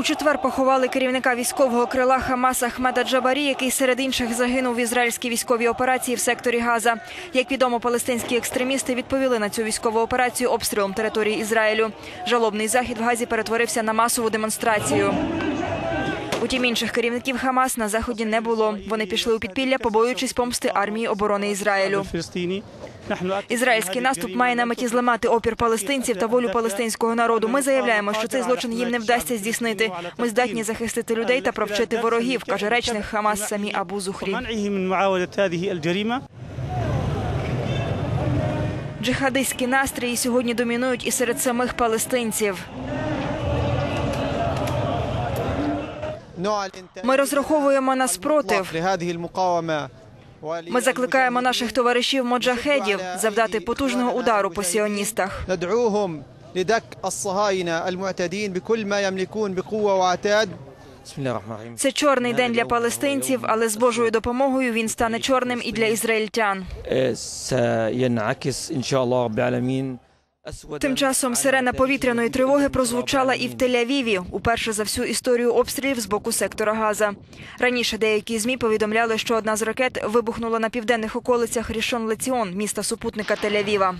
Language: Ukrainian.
У четвер поховали керівника військового крила Хамаса Ахмеда Джабарі, який серед інших загинув в ізраїльській військовій операції в секторі Газа. Як відомо, палестинські екстремісти відповіли на цю військову операцію обстрілом території Ізраїлю. Жалобний захід в Газі перетворився на масову демонстрацію. Утім, інших керівників Хамас на заході не було. Вони пішли у підпілля, побоюючись помсти армії оборони Ізраїлю. Ізраїльський наступ має на меті зламати опір палестинців та волю палестинського народу. Ми заявляємо, що цей злочин їм не вдасться здійснити. Ми здатні захистити людей та провчити ворогів, каже речник Хамас самі Абу Зухрі. Джихадистські настрої сьогодні домінують і серед самих палестинців. Ми розраховуємо на спротив. Ми закликаємо наших товаришів моджахедів завдати потужного удару по сіоністах. Це чорний день для палестинців, але з Божою допомогою він стане чорним і для ізраїльтян. Тим часом сирена повітряної тривоги прозвучала і в Тель-Авіві, уперше за всю історію обстрілів з боку сектора Газа. Раніше деякі змі повідомляли, що одна з ракет вибухнула на південних околицях Рішон Леціон, міста супутника Тель-Авіва.